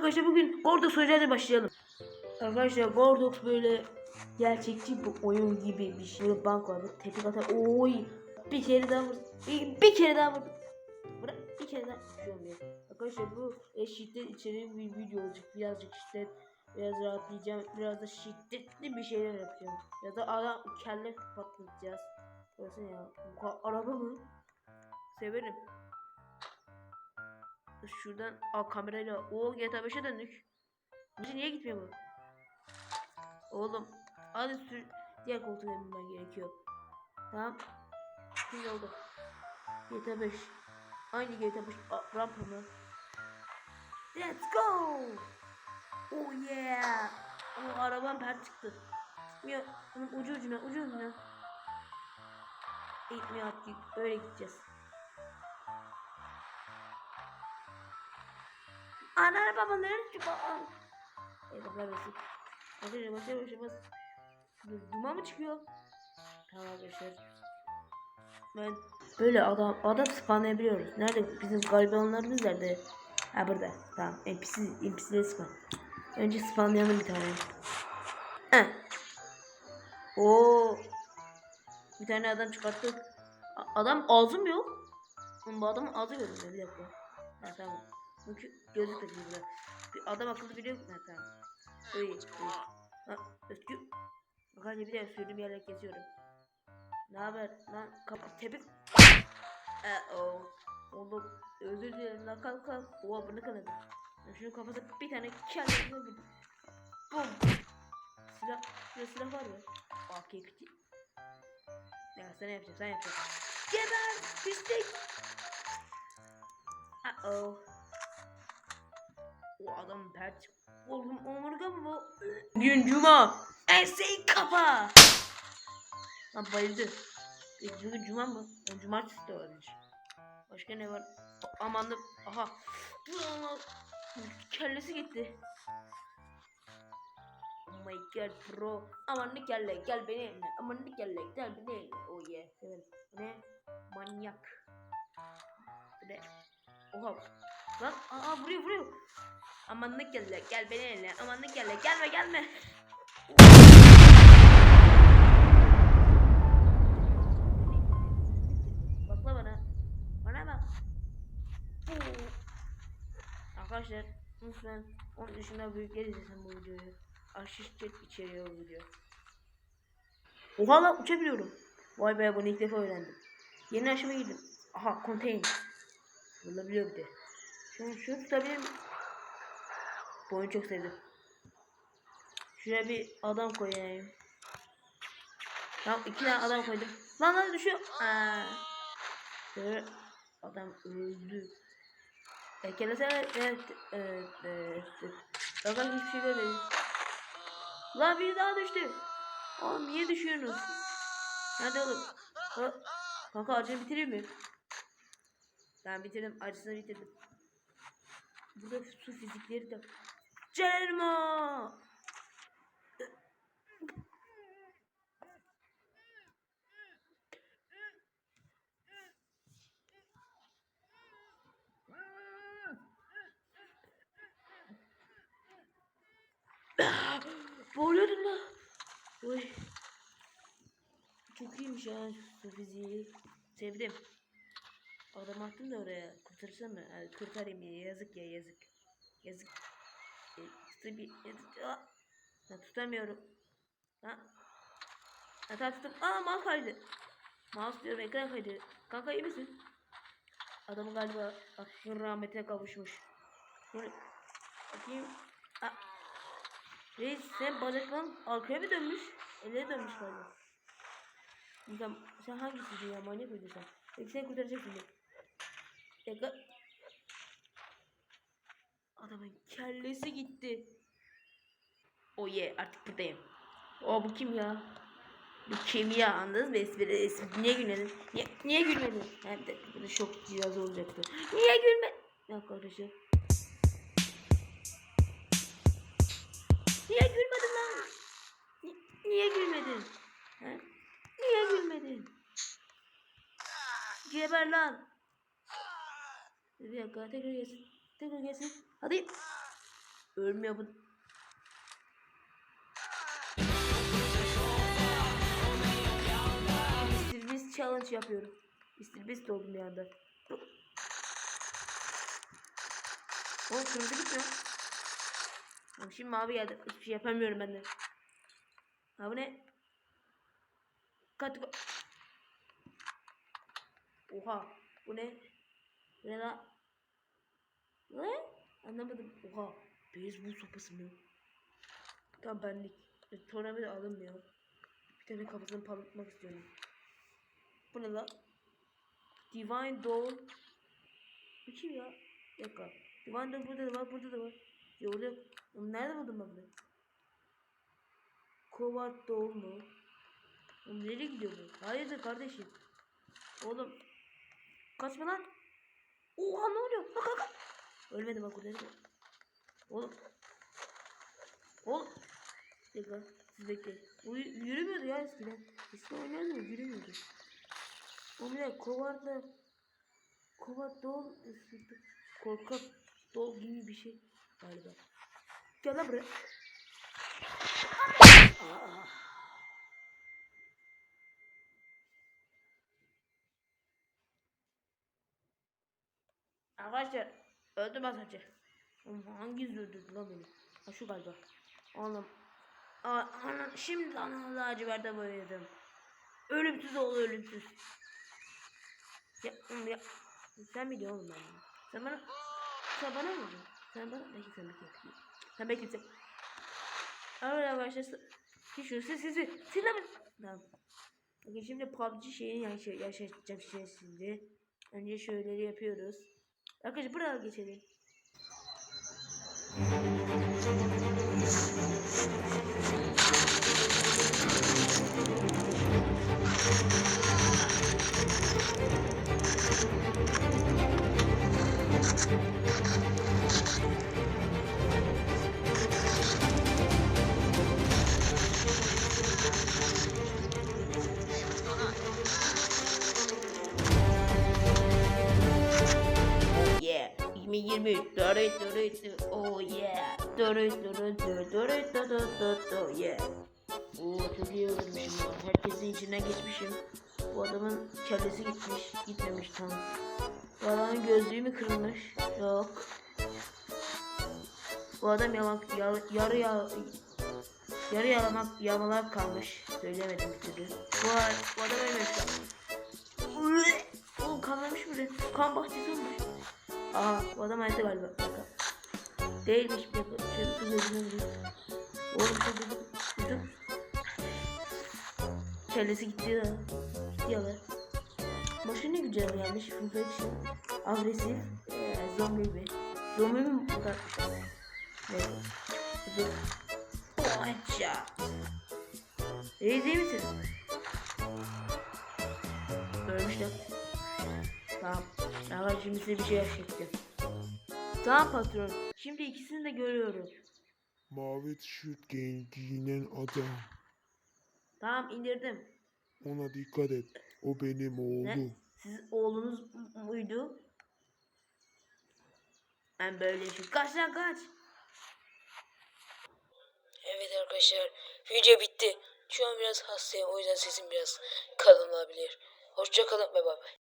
arkadaşlar bugün Gordox oynayacağız başlayalım. Arkadaşlar Gordox böyle gerçekçi bir oyun gibi bir şey. Bank var. Tepki atar. Oy. Bir kere daha vur. Bir, bir kere daha vur. Bırak bir kere daha. Bir şey olmuyor. Arkadaşlar bu e, şiddet içeren bir video olacak. Birazcık şiddet. Biraz rahatlayacağım. Biraz da şiddetli bir şeyler yapacağım. Ya da adam kelle patlatacağız. Burası ne ya? Araba mı? Severim. Şuradan al kamerayla. O GTA 5'e döndük. Bizi niye gitmiyor bu? Oğlum hadi sür diğer koltuğa binmem gerekiyor. Tamam. Şimdi oldu. GTA 5. Aynı GTA 5 A- rampa mı? Let's go. Oh yeah. O araban pert çıktı. Bunun ucu ucuna ucu ucuna. Gitmiyor artık. Öyle gideceğiz. Ana babaların çıkan. Eyvallah versin. Arkadaşlar başa başa bas. Du- Duman mı çıkıyor? Tamam arkadaşlar. Ben böyle adam adam spawnlayabiliyoruz. Nerede bizim garibanlarımız nerede? Ha burada. Tamam. NPC NPC'leri spawn. Önce spawnlayalım bir tane. Heh. Oo. Bir tane adam çıkarttık. Adam ağzı mı yok? Bu adamın ağzı görünmüyor bir dakika. Ha tamam. Çünkü gözlük takıyor burada. Bir adam akıllı biliyor mu? Tamam. İyi. Ha, Özgür. Bakın bir de sürdüğüm yerleri kesiyorum. Ne haber lan? Kapı tepik. Ee, o. Oğlum özür dilerim lan kalk kalk. Oha bunu. Ben şunun kafasına bir tane kendime vurdum. Bum. Silah, şurada silah var mı? AK küçük. Ya sen yapacaksın sen yapacaksın. Geber pislik. Uh oh. O adam pert. Oğlum omurga bu? Bugün cuma. Enseyi kapa. Lan bayıldı. E, Bugün cuma mı? E, Cumartesi de olabilir. Başka ne var? Aman da aha. Kellesi gitti. Oh my god bro. Aman ne kelle gel beni eline. Aman ne kelle gel beni eline. Oh yeah. Ne? Manyak. Ne? Oha. Lan aa vuruyor vuruyor. Aman ne kelle gel beni eline. Aman ne kelle gelme gelme. Bakla bana. Bana bak. Arkadaşlar lütfen onun dışında büyükler izlesin bu videoyu. Aşırı içeriyor bu video. Oha lan uçabiliyorum. Vay be bunu ilk defa öğrendim. Yeni aşama girdim. Aha contain. Bulabiliyor bir de. Şunu, şunu tutabilir miyim? Bu çok sevdim. Şuraya bir adam koyayım. Tamam iki tane adam koydum. Lan lan düşüyor. Aa. Şöyle adam öldü. E, kendisi evet evet evet. Bakalım hiçbir şey görmedim. Lan biri daha düştü. Oğlum niye düşüyorsunuz? Hadi oğlum. Kanka acını bitireyim mi? Ben bitirdim. Acısını bitirdim. Burada su fizikleri de. Cerma! Boğuluyordum lan. Oy. Çok iyiymiş ya su fiziği. Sevdim. Adam attım da oraya. Kurtarsam mı? Yani kurtarayım ya. Yazık ya yazık. Yazık. E, tabii, yazık. Aa! Ya, tutamıyorum. Ha? Ha tamam tuttum. Aa mouse kaydı. Mouse diyorum ekran kaydı. Kanka iyi misin? Adamı galiba hakkın rahmetine kavuşmuş. Böyle bakayım. Aa. Reis sen bacakların arkaya mı dönmüş? Ele dönmüş galiba. Sen, sen hangisiydin ya manyak mıydın sen? Peki seni kurtaracak şimdi. Dakika. Adamın kellesi gitti. O ye artık buradayım. O bu kim ya? Bu kim ya anladınız mı espri? espri. Niye gülmedin? Niye, niye gülmedin? Hem de burada şok cihazı olacaktı. Niye gülme? Yok arkadaşlar. Niye gülmedin lan? Ni- niye gülmedin? He? Niye gülmedin? Geber lan. Bir dakika tekrar gelsin. Tekrar gelsin. Hadi. Bu. Mr. Beast challenge yapıyorum. Mr. Beast oldum bir anda. Oğlum kırmızı gitmiyor. Oğlum şimdi mavi geldi. Hiçbir şey yapamıyorum ben de. Ha bu ne? Kat Oha. Bu ne? Bu ne la? Ne? Anlamadım. Oha. Beyzbol sopası mı? Tam benlik. E, Tornavida da alınmıyor. Bir tane kafasını patlatmak istiyorum. Bu ne la? Divine Doll. Bu kim ya? Dakika. Divine Doll burada da var, burada da var. Ya orada Oğlum nerede buldum ben bunu? Covard Doll mu? Oğlum nereye gidiyor bu? Hayırdır kardeşim? Oğlum. Kaçma lan. Oha ne oluyor? Bak bak bak. Ölmedim bak orada. Oğlum. Oğlum. Dakika. Siz bekleyin. Bu y- yürümüyordu ya eskiden. Eskiden oynuyordu mu? Yürümüyordu. Oğlum ne? Kovardla. Kovard dol. Korkak dol gibi bir şey. Galiba. Gel lan buraya. Aa. Arkadaşlar öldüm az önce. Hangisi öldürdü lan beni? Ha şu galiba. Oğlum. Aa, ana, şimdi ana laciverde boyadım. Ölümsüz ol ölümsüz. Ya, ya. Sen mi diyorsun oğlum ben? Sen bana sen bana mı? Sen bana belki sen bekle. Sen bekle sen. Evet arkadaşlar. Hiç şunu siz siz siz de? Tamam. Bakın şimdi PUBG şeyini yaşa yaşayacağım şimdi. Önce şöyleleri yapıyoruz. Arkadaşlar buraya geçelim. 2023. Dörüt dörüt dö- Oh yeah. Dörüt dörüt dö- dörüt dö- dö- dö- dö- Yeah. Oo çok iyi öldürmüşüm ya. Herkesin içinden geçmişim. Bu adamın kellesi gitmiş. Gitmemiş tam. Bu adamın gözlüğü mü kırılmış? Yok. Bu adam yalan, yar, yarı ya, yarı yalamak, yamalak kalmış. Söylemedim bir türlü. Bu, bu adam ölmemiş. Oğlum kanlamış bile. Kan bahçesi olmuş. Aha bu adam hayatta galiba. Bir dakika. Değilmiş bir vuruyor. Oğlum dur. Dur. Kellesi gitti ya. Gitti ya lan. Başka ne güzel gelmiş. Infection. Agresif. Ee, zombi gibi. Zombi mi bu kadar? Evet. Dur. Oh. Reis iyi misin? Ölmüş lan. Tamam. Ama şimdi size bir şey yaşatacağım. Tamam patron. Şimdi ikisini de görüyorum. Mavi tişört giyin, giyinen adam. Tamam indirdim. Ona dikkat et. O benim oğlum. Ne? Siz oğlunuz muydu? Ben böyle şey. Kaç lan kaç. Evet arkadaşlar video bitti. Şu an biraz hastayım o yüzden sesim biraz kalın olabilir. Hoşça kalın ve bay bay.